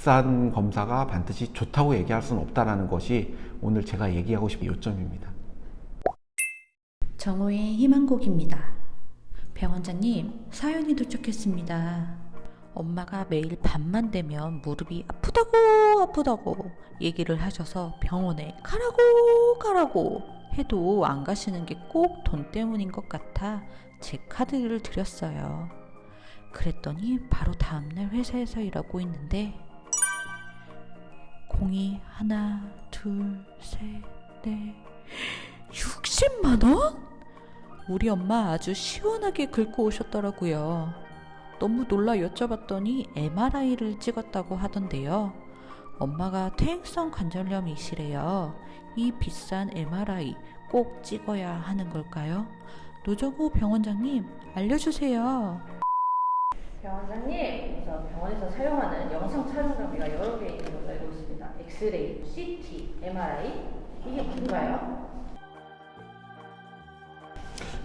비싼 검사가 반드시 좋다고 얘기할 수는 없다라는 것이 오늘 제가 얘기하고 싶은 요점입니다. 정호의 희망곡입니다. 병원장님, 사연이 도착했습니다. 엄마가 매일 밤만 되면 무릎이 아프다고 아프다고 얘기를 하셔서 병원에 가라고 가라고 해도 안 가시는 게 꼭 돈 때문인 것 같아 제 카드를 드렸어요. 그랬더니 바로 다음날 회사에서 일하고 있는데 공이 하나 둘 셋 넷 60만 원? 우리 엄마 아주 시원하게 긁고 오셨더라고요. 너무 놀라 여쭤봤더니 MRI를 찍었다고 하던데요. 엄마가 퇴행성 관절염이시래요. 이 비싼 MRI 꼭 찍어야 하는 걸까요? 노정호 병원장님 알려주세요. 병원장님, 우선 병원에서 사용하는 영상 촬영 장비가 여러 개 있는 걸로 알고 있습니다. 엑스레이, CT, MRI, 이게 뭔가요?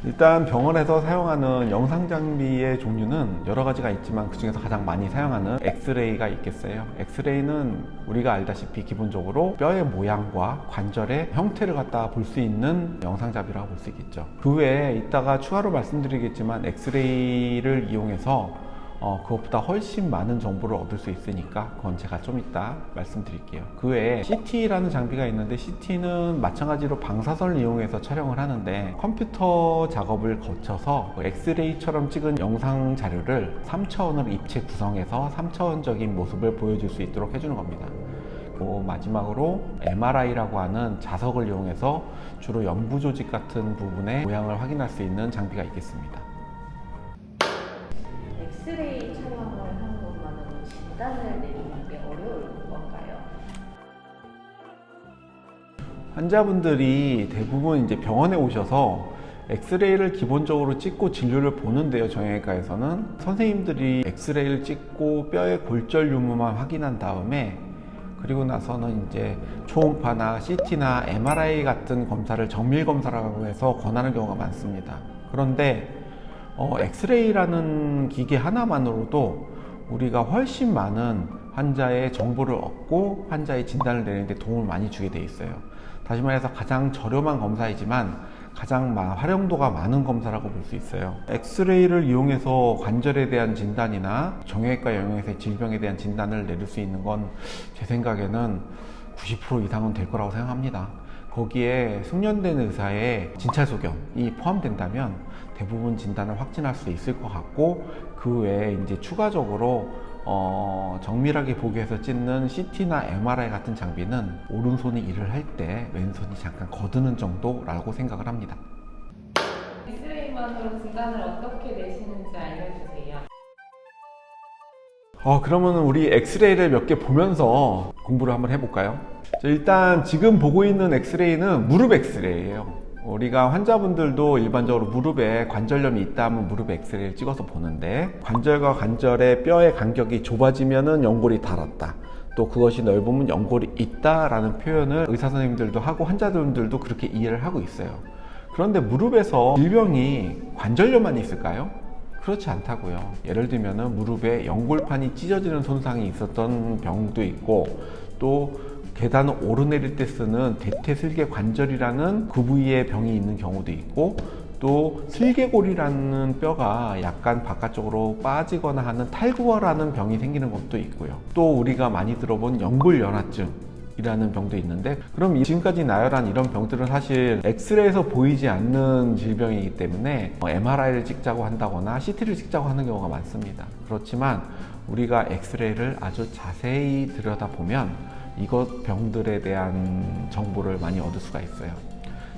일단 병원에서 사용하는 영상 장비의 종류는 여러 가지가 있지만 그 중에서 가장 많이 사용하는 엑스레이가 있겠어요. 엑스레이는 우리가 알다시피 기본적으로 뼈의 모양과 관절의 형태를 갖다 볼 수 있는 영상 장비라고 볼 수 있겠죠. 그 외에 이따가 추가로 말씀드리겠지만 엑스레이를 이용해서 어, 그것보다 훨씬 많은 정보를 얻을 수 있으니까 그건 제가 좀 이따 말씀드릴게요. 그 외에 CT라는 장비가 있는데 CT는 마찬가지로 방사선을 이용해서 촬영을 하는데 컴퓨터 작업을 거쳐서 그 엑스레이처럼 찍은 영상 자료를 3차원으로 입체 구성해서 3차원적인 모습을 보여줄 수 있도록 해주는 겁니다. 그리고 마지막으로 MRI라고 하는 자석을 이용해서 주로 연부 조직 같은 부분의 모양을 확인할 수 있는 장비가 있겠습니다. 엑스레이 촬영을 하는 것만으로 진단을 내리는 게 어려울 건가요? 환자분들이 대부분 이제 병원에 오셔서 엑스레이를 기본적으로 찍고 진료를 보는데요, 정형외과에서는. 선생님들이 엑스레이를 찍고 뼈의 골절 유무만 확인한 다음에 그리고 나서는 이제 초음파나 CT나 MRI 같은 검사를 정밀 검사라고 해서 권하는 경우가 많습니다. 그런데 어, 엑스레이라는 기계 하나만으로도 우리가 훨씬 많은 환자의 정보를 얻고 환자의 진단을 내리는데 도움을 많이 주게 돼 있어요. 다시 말해서 가장 저렴한 검사이지만 가장 마- 활용도가 많은 검사라고 볼 수 있어요. 엑스레이를 이용해서 관절에 대한 진단이나 정형외과 영역에서의 질병에 대한 진단을 내릴 수 있는 건 제 생각에는 90% 이상은 될 거라고 생각합니다. 거기에 숙련된 의사의 진찰 소견이 포함된다면 대부분 진단을 확진할 수 있을 것 같고 그 외에 이제 추가적으로 어, 정밀하게 보기 위해서 찍는 CT나 MRI 같은 장비는 오른손이 일을 할 때 왼손이 잠깐 거드는 정도라고 생각을 합니다. 엑스레이만으로 진단을 어떻게 내시는지 알려주세요. 어, 그러면 우리 엑스레이를 몇 개 보면서 공부를 한번 해볼까요? 자, 일단 지금 보고 있는 엑스레이는 무릎 엑스레이예요. 우리가 환자분들도 일반적으로 무릎에 관절염이 있다 하면 무릎 엑스레이를 찍어서 보는데 관절과 관절의 뼈의 간격이 좁아지면은 연골이 닳았다. 또 그것이 넓으면 연골이 있다라는 표현을 의사 선생님들도 하고 환자분들도 그렇게 이해를 하고 있어요. 그런데 무릎에서 질병이 관절염만 있을까요? 그렇지 않다고요. 예를 들면은 무릎에 연골판이 찢어지는 손상이 있었던 병도 있고 또 계단을 오르내릴 때 쓰는 대퇴슬개 관절이라는 그 부위에 병이 있는 경우도 있고 또 슬개골이라는 뼈가 약간 바깥쪽으로 빠지거나 하는 탈구어라는 병이 생기는 것도 있고요. 또 우리가 많이 들어본 연골연화증 이라는 병도 있는데 그럼 이 지금까지 나열한 이런 병들은 사실 엑스레이에서 보이지 않는 질병이기 때문에 MRI를 찍자고 한다거나 CT를 찍자고 하는 경우가 많습니다. 그렇지만 우리가 엑스레이를 아주 자세히 들여다보면 이것 병들에 대한 정보를 많이 얻을 수가 있어요.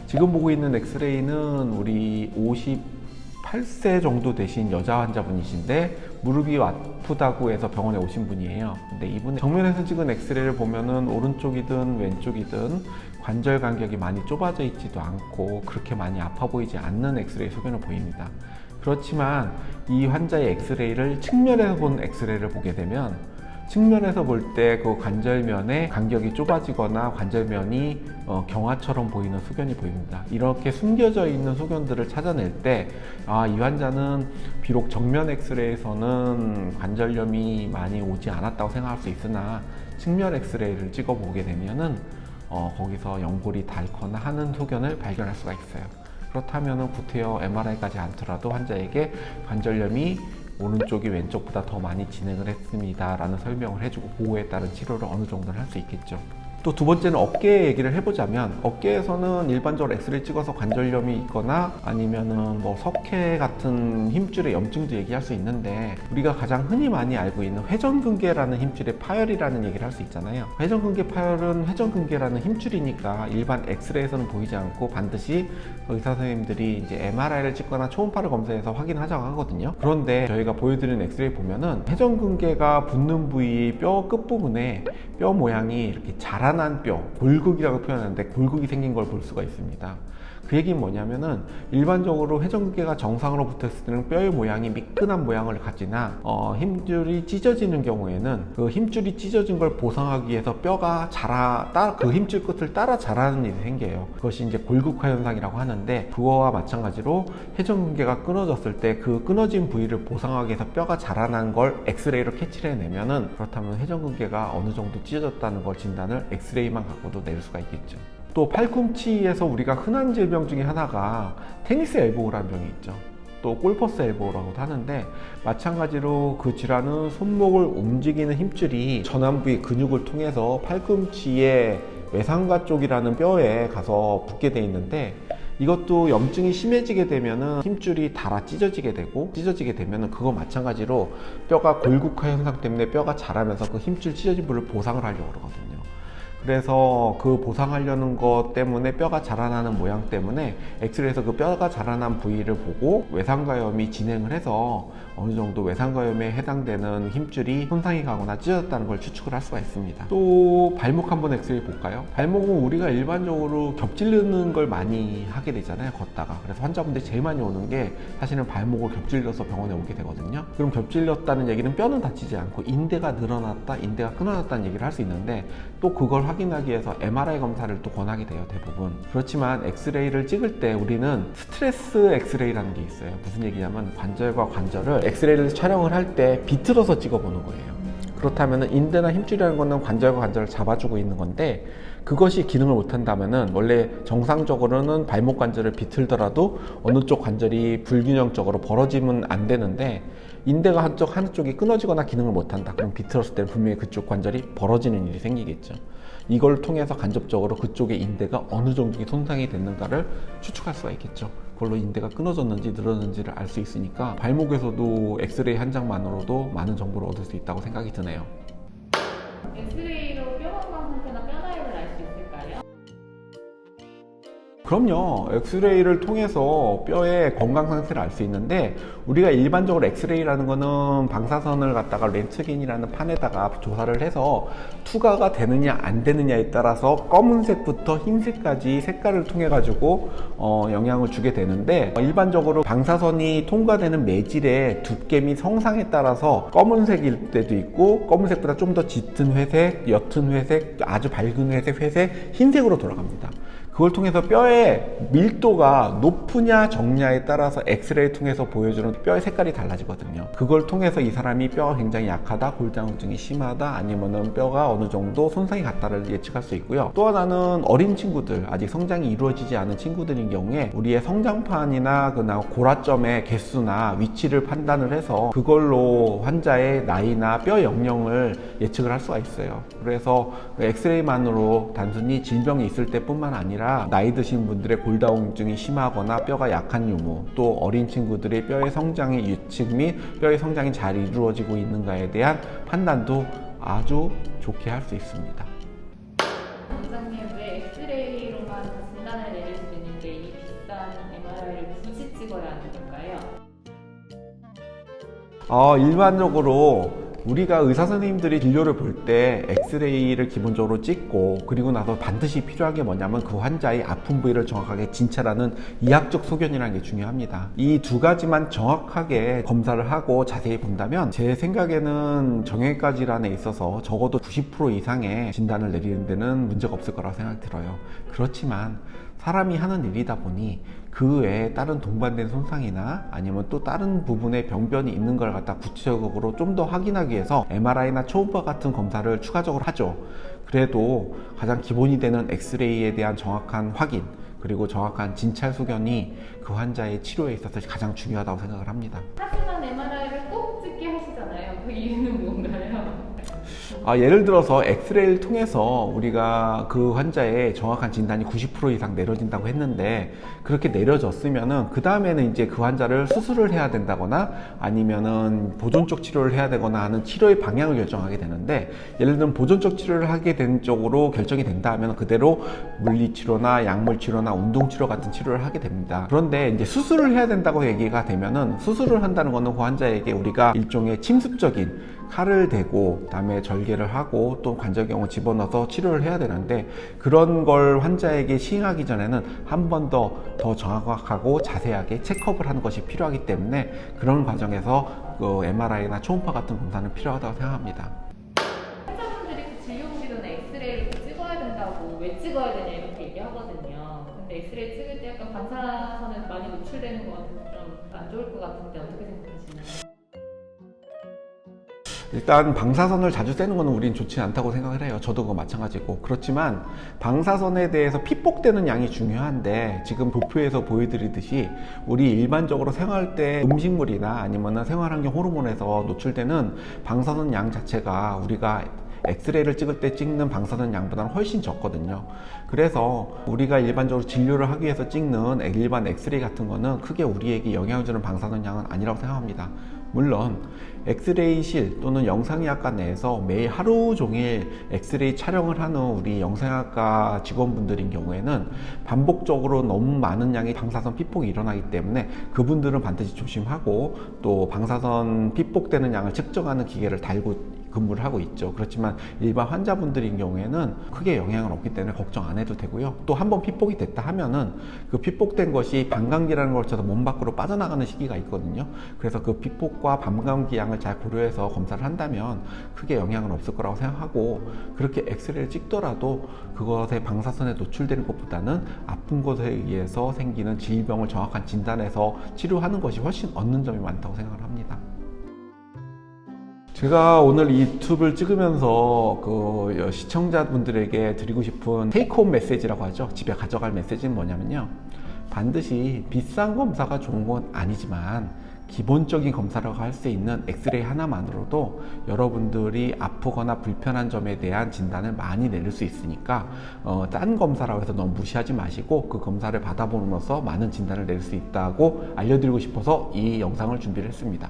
지금 보고 있는 엑스레이는 우리 58세 정도 되신 여자 환자분이신데 무릎이 아프다고 해서 병원에 오신 분이에요. 근데 이분 정면에서 찍은 엑스레이를 보면은 오른쪽이든 왼쪽이든 관절 간격이 많이 좁아져 있지도 않고 그렇게 많이 아파 보이지 않는 엑스레이 소견을 보입니다. 그렇지만 이 환자의 엑스레이를 측면에서 본 엑스레이를 보게 되면 측면에서 볼 때 그 관절면의 간격이 좁아지거나 관절면이 어, 경화처럼 보이는 소견이 보입니다. 이렇게 숨겨져 있는 소견들을 찾아낼 때, 아, 이 환자는 비록 정면 엑스레이에서는 관절염이 많이 오지 않았다고 생각할 수 있으나 측면 엑스레이를 찍어 보게 되면은 어, 거기서 연골이 닳거나 하는 소견을 발견할 수가 있어요. 그렇다면 구태여 MRI까지 않더라도 환자에게 관절염이 오른쪽이 왼쪽보다 더 많이 진행을 했습니다. 라는 설명을 해주고 보호에 따른 치료를 어느 정도는 할 수 있겠죠. 또 두 번째는 어깨 얘기를 해보자면 어깨에서는 일반적으로 엑스레이 찍어서 관절염이 있거나 아니면은 뭐 석회 같은 힘줄의 염증도 얘기할 수 있는데 우리가 가장 흔히 많이 알고 있는 회전근개라는 힘줄의 파열이라는 얘기를 할 수 있잖아요. 회전근개 파열은 회전근개라는 힘줄이니까 일반 엑스레이에서는 보이지 않고 반드시 의사 선생님들이 이제 MRI를 찍거나 초음파를 검사해서 확인하자고 하거든요. 그런데 저희가 보여드리는 엑스레이 보면은 회전근개가 붙는 부위 뼈 끝부분에 뼈 모양이 이렇게 자 라난 뼈, 골극이라고 표현하는데 골극이 생긴 걸 볼 수가 있습니다. 그 얘기는 뭐냐면은 일반적으로 회전근개가 정상으로 붙었을 때는 뼈의 모양이 미끈한 모양을 가지나 어, 힘줄이 찢어지는 경우에는 그 힘줄이 찢어진 걸 보상하기 위해서 뼈가 자라 따, 그 힘줄 끝을 따라 자라는 일이 생겨요. 그것이 이제 골극화 현상이라고 하는데 그거와 마찬가지로 회전근개가 끊어졌을 때 그 끊어진 부위를 보상하기 위해서 뼈가 자라난 걸 엑스레이로 캐치를 해내면은 그렇다면 회전근개가 어느 정도 찢어졌다는 걸 진단을 엑스레이만 갖고도 낼 수가 있겠죠. 또 팔꿈치에서 우리가 흔한 질병 중에 하나가 테니스 엘보우라는 병이 있죠. 또 골퍼스 엘보우라고도 하는데 마찬가지로 그 질환은 손목을 움직이는 힘줄이 전완부의 근육을 통해서 팔꿈치의 외상과 쪽이라는 뼈에 가서 붙게 돼 있는데 이것도 염증이 심해지게 되면은 힘줄이 닳아 찢어지게 되고 찢어지게 되면은 그거 마찬가지로 뼈가 골국화 현상 때문에 뼈가 자라면서 그 힘줄 찢어진 부분을 보상을 하려고 그러거든요. 그래서 그 보상하려는 것 때문에 뼈가 자라나는 모양 때문에 엑스레이에서 그 뼈가 자라난 부위를 보고 외상가염이 진행을 해서 어느 정도 외상가염에 해당되는 힘줄이 손상이 가거나 찢어졌다는 걸 추측을 할 수가 있습니다. 또 발목 한번 엑스레이 볼까요? 발목은 우리가 일반적으로 겹질르는 걸 많이 하게 되잖아요. 걷다가. 그래서 환자분들이 제일 많이 오는 게 사실은 발목을 겹질러서 병원에 오게 되거든요. 그럼 겹질렸다는 얘기는 뼈는 다치지 않고 인대가 늘어났다, 인대가 끊어졌다는 얘기를 할 수 있는데 또 그걸 확인하기 위해서 MRI 검사를 또 권하게 돼요, 대부분. 그렇지만 엑스레이를 찍을 때 우리는 스트레스 엑스레이라는 게 있어요. 무슨 얘기냐면 관절과 관절을 엑스레이를 촬영을 할 때 비틀어서 찍어보는 거예요. 그렇다면 인대나 힘줄이라는 거는 관절과 관절을 잡아주고 있는 건데 그것이 기능을 못한다면은 원래 정상적으로는 발목 관절을 비틀더라도 어느 쪽 관절이 불균형적으로 벌어지면 안 되는데 인대가 한쪽 한쪽이 끊어지거나 기능을 못한다. 그럼 비틀었을 때는 분명히 그쪽 관절이 벌어지는 일이 생기겠죠. 이걸 통해서 간접적으로 그쪽의 인대가 어느 정도 손상이 됐는가를 추측할 수가 있겠죠. 그걸로 인대가 끊어졌는지 늘어졌는지를 알 수 있으니까 발목에서도 엑스레이 한 장만으로도 많은 정보를 얻을 수 있다고 생각이 드네요. 엑스레이 그럼요. 엑스레이를 통해서 뼈의 건강 상태를 알 수 있는데 우리가 일반적으로 엑스레이라는 거는 방사선을 갖다가 렌트겐이라는 판에다가 조사를 해서 투과가 되느냐 안 되느냐에 따라서 검은색부터 흰색까지 색깔을 통해 가지고 어, 영향을 주게 되는데 일반적으로 방사선이 통과되는 매질의 두께 및 성상에 따라서 검은색일 때도 있고 검은색보다 좀 더 짙은 회색, 옅은 회색, 아주 밝은 회색, 회색, 흰색으로 돌아갑니다. 그걸 통해서 뼈의 밀도가 높으냐 적냐에 따라서 엑스레이 통해서 보여주는 뼈의 색깔이 달라지거든요. 그걸 통해서 이 사람이 뼈가 굉장히 약하다, 골다공증이 심하다, 아니면은 뼈가 어느 정도 손상이 갔다를 예측할 수 있고요. 또 하나는 어린 친구들, 아직 성장이 이루어지지 않은 친구들인 경우에 우리의 성장판이나 그나 고라점의 개수나 위치를 판단을 해서 그걸로 환자의 나이나 뼈 영역을 예측을 할 수가 있어요. 그래서 엑스레이만으로 단순히 질병이 있을 때뿐만 아니라 나이 드신 분들의 골다공증이 심하거나 뼈가 약한 유무, 또 어린 친구들의 뼈의 성장의 예측 및 뼈의 성장이 잘 이루어지고 있는가에 대한 판단도 아주 좋게 할 수 있습니다. 원장님 왜 엑스레이로만 진단을 내릴 수 있는데 이 비싼 MRI를 굳이 찍어야 하는 걸까요? 어, 일반적으로 우리가 의사 선생님들이 진료를 볼 때 엑스레이를 기본적으로 찍고 그리고 나서 반드시 필요한 게 뭐냐면 그 환자의 아픈 부위를 정확하게 진찰하는 이학적 소견이라는 게 중요합니다. 이 두 가지만 정확하게 검사를 하고 자세히 본다면 제 생각에는 정형외과 질환에 있어서 적어도 90% 이상의 진단을 내리는 데는 문제가 없을 거라고 생각이 들어요. 그렇지만 사람이 하는 일이다 보니 그 외에 다른 동반된 손상이나 아니면 또 다른 부분에 병변이 있는 걸 갖다 구체적으로 좀 더 확인하기 위해서 MRI나 초음파 같은 검사를 추가적으로 하죠. 그래도 가장 기본이 되는 엑스레이에 대한 정확한 확인 그리고 정확한 진찰 소견이 그 환자의 치료에 있어서 가장 중요하다고 생각을 합니다. 하지만 MRI를 꼭 찍게 하시잖아요. 그 이유는 뭔가요? 아, 예를 들어서 엑스레이를 통해서 우리가 그 환자의 정확한 진단이 90% 이상 내려진다고 했는데 그렇게 내려졌으면은 그 다음에는 이제 그 환자를 수술을 해야 된다거나 아니면은 보존적 치료를 해야 되거나 하는 치료의 방향을 결정하게 되는데 예를 들면 보존적 치료를 하게 된 쪽으로 결정이 된다 하면 그대로 물리 치료나 약물 치료나 운동 치료 같은 치료를 하게 됩니다. 그런데 이제 수술을 해야 된다고 얘기가 되면은 수술을 한다는 거는 그 환자에게 우리가 일종의 침습적인 칼을 대고 그다음에 절개를 하고 또 관절경을 집어넣어서 치료를 해야 되는데 그런 걸 환자에게 시행하기 전에는 한 번 더 더 정확하고 자세하게 체크업을 하는 것이 필요하기 때문에 그런 과정에서 그 MRI나 초음파 같은 검사는 필요하다고 생각합니다. 환자분들이 그 진료 보기 전에 엑스레이를 꼭 찍어야 된다고 왜 찍어야 되냐 이렇게 얘기하거든요. 근데 엑스레이 찍을 때 약간 방사선에 많이 노출되는 것 같아서 좀 안 좋을 것 같은데 어떻게 생각하시나요? 일단 방사선을 자주 쐬는 거는 우린 좋지 않다고 생각을 해요. 저도 그거 마찬가지고. 그렇지만 방사선에 대해서 피폭되는 양이 중요한데 지금 도표에서 보여드리듯이 우리 일반적으로 생활할 때 음식물이나 아니면 생활환경 호르몬에서 노출되는 방사선 양 자체가 우리가 엑스레이를 찍을 때 찍는 방사선 양보다는 훨씬 적거든요. 그래서 우리가 일반적으로 진료를 하기 위해서 찍는 일반 엑스레이 같은 거는 크게 우리에게 영향을 주는 방사선 양은 아니라고 생각합니다. 물론 엑스레이실 또는 영상의학과 내에서 매일 하루 종일 엑스레이 촬영을 하는 우리 영상의학과 직원분들인 경우에는 반복적으로 너무 많은 양의 방사선 피폭이 일어나기 때문에 그분들은 반드시 조심하고 또 방사선 피폭되는 양을 측정하는 기계를 달고 근무를 하고 있죠. 그렇지만 일반 환자분들인 경우에는 크게 영향은 없기 때문에 걱정 안 해도 되고요. 또 한 번 피폭이 됐다 하면은 그 피폭된 것이 반감기라는 걸 쳐서 몸 밖으로 빠져나가는 시기가 있거든요. 그래서 그 피폭과 반감기 양을 잘 고려해서 검사를 한다면 크게 영향은 없을 거라고 생각하고 그렇게 엑스레이를 찍더라도 그것에 방사선에 노출되는 것보다는 아픈 것에 의해서 생기는 질병을 정확한 진단해서 치료하는 것이 훨씬 얻는 점이 많다고 생각을 합니다. 제가 오늘 이 유튜브를 찍으면서 그 시청자분들에게 드리고 싶은 테이크홈 메시지라고 하죠. 집에 가져갈 메시지는 뭐냐면요. 반드시 비싼 검사가 좋은 건 아니지만 기본적인 검사라고 할 수 있는 엑스레이 하나만으로도 여러분들이 아프거나 불편한 점에 대한 진단을 많이 내릴 수 있으니까 어, 딴 검사라고 해서 너무 무시하지 마시고 그 검사를 받아보면서 많은 진단을 내릴 수 있다고 알려드리고 싶어서 이 영상을 준비를 했습니다.